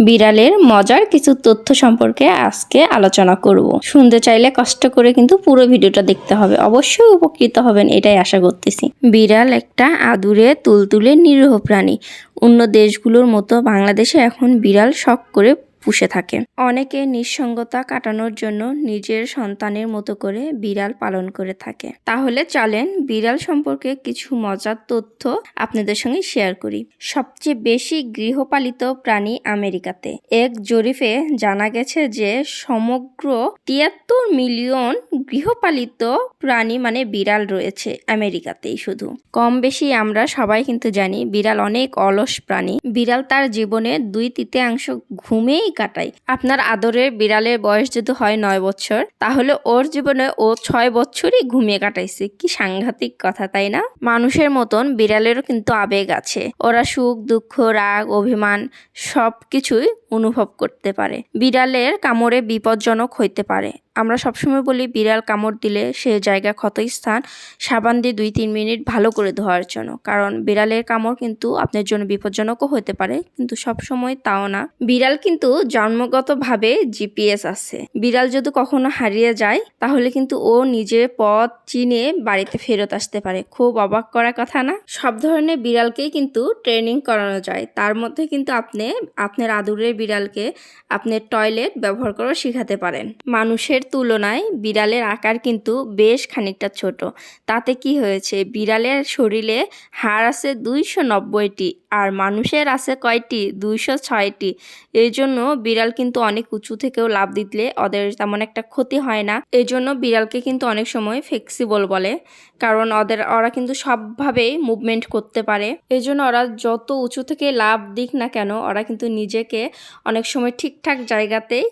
বিড়ালের মজার কিছু তথ্য সম্পর্কে আজকে আলোচনা করব। শুনতে চাইলে কষ্ট করে কিন্তু পুরো ভিডিওটা দেখতে হবে। অবশ্যই উপকৃত হবেন, এটাই আশা করতেছি। বিড়াল একটা আদুরে, তুলতুলে, নিরীহ প্রাণী। অন্য দেশগুলোর মতো বাংলাদেশে এখন বিড়াল শখ করে পুষে থাকে। অনেকে নিঃসঙ্গতা কাটানোর জন্য নিজের সন্তানের মতো করে বিড়াল পালন করে থাকে। তাহলে চলেন বিড়াল সম্পর্কে কিছু মজার তথ্য আপনাদের সঙ্গে শেয়ার করি। সবচেয়ে বেশি গৃহপালিত প্রাণী আমেরিকাতে। এক জরিপে জানা গেছে যে সমগ্র তিয়াত্তর মিলিয়ন গৃহপালিত প্রাণী মানে বিড়াল রয়েছে আমেরিকাতেই শুধু। কম বেশি আমরা সবাই কিন্তু জানি বিড়াল অনেক অলস প্রাণী। বিড়াল তার জীবনে দুই তৃতীয়াংশ ঘুমেই কাটায় আপনার আদরের বিড়ালের বয়স যদি হয় নয় বছর, তাহলে ওর জীবনে ও ছয় বছরই ঘুমিয়ে কাটাইছে। কি সাংঘাতিক কথা, তাই না? মানুষের মতন বিড়ালেরও কিন্তু আবেগ আছে। ওরা সুখ, দুঃখ, রাগ, অভিমান সব কিছুই অনুভব করতে পারে। বিড়ালের কামড়ে বিপজ্জনক হইতে পারে। আমরা সবসময় বলি, বিড়াল কামড় দিলে সে জায়গা, ক্ষতস্থান, সাবান দিয়ে দুই তিন মিনিট ভালো করে ধোয়ার জন্য। কারণ বিড়ালের কামড় কিন্তু আপনার জন্য বিপজ্জনকও হতে পারে, কিন্তু সব সময় তাও না। বিড়াল কিন্তু জন্মগতভাবে জিপিএস আছে। বিড়াল যদি কখনো হারিয়ে যায়, তাহলে কিন্তু ও নিজের পথ চিনে বাড়িতে ফেরত আসতে পারে। খুব অবাক করার কথা না? সব ধরনের বিড়ালকেই কিন্তু ট্রেনিং করানো যায়। তার মধ্যে কিন্তু আপনি, আপনার আদুরের বিড়ালকে আপনার টয়লেট ব্যবহার করা শেখাতে পারেন। মানুষের তুলনায় বিড়ালের আকার কিন্তু বেশ খানিকটা ছোট। তাতে কি হয়েছে? বিড়ালের শরীরে হাড় আছে দুইশো নব্বইটি আর মানুষের আছে কয়টি? দুইশো ছয়টি। এই জন্য বিড়াল কিন্তু অনেক উঁচু থেকেও লাভ দিলে ওদের তেমন একটা ক্ষতি হয় না। এই জন্য বিড়ালকে কিন্তু অনেক সময় ফ্লেক্সিবল বলে, কারণ ওদের, ওরা কিন্তু সবভাবেই মুভমেন্ট করতে পারে। এই জন্য ওরা যত উঁচু থেকে লাভ দিক না কেন, ওরা কিন্তু নিজেকে অনেক সময় ঠিকঠাক জায়গাতেই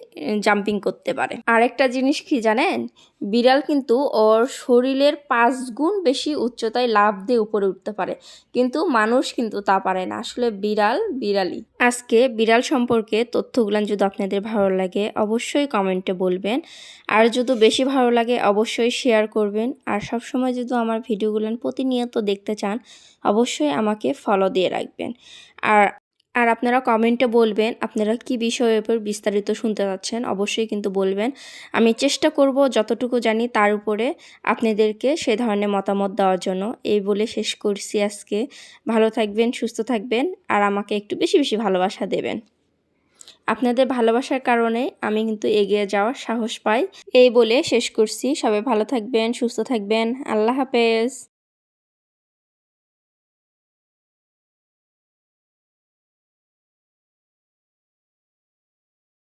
জাম্পিং করতে পারে। আরেকটা জিনিস কি জানেন? বিড়াল কিন্তু ওর শরীরের পাঁচ গুণ বেশি উচ্চতায় লাভ দিয়ে উপরে উঠতে পারে, কিন্তু মানুষ কিন্তু তা পারে না। আসলে বিড়াল বিড়ালই। আজকে বিড়াল সম্পর্কে তথ্যগুলো যদি আপনাদের ভালো লাগে, অবশ্যই কমেন্টে বলবেন। আর যদি বেশি ভালো লাগে, অবশ্যই শেয়ার করবেন। আর সবসময় যদি আমার ভিডিওগুলো প্রতিনিয়ত দেখতে চান, অবশ্যই আমাকে ফলো দিয়ে রাখবেন। আর আর আপনারা কমেন্টে বলবেন, আপনারা কি বিষয়ের উপর বিস্তারিত শুনতে চাচ্ছেন, অবশ্যই কিন্তু বলবেন। আমি চেষ্টা করব যতটুকু জানি তার উপরে আপনাদেরকে সে ধরনের মতামত দেওয়ার জন্য। এই বলে শেষ করছি আজকে। ভালো থাকবেন, সুস্থ থাকবেন, আর আমাকে একটু বেশি বেশি ভালোবাসা দেবেন। আপনাদের ভালোবাসার কারণে আমি কিন্তু এগিয়ে যাওয়ার সাহস পাই। এই বলে শেষ করছি। সবাই ভালো থাকবেন, সুস্থ থাকবেন। আল্লাহ হাফেজ।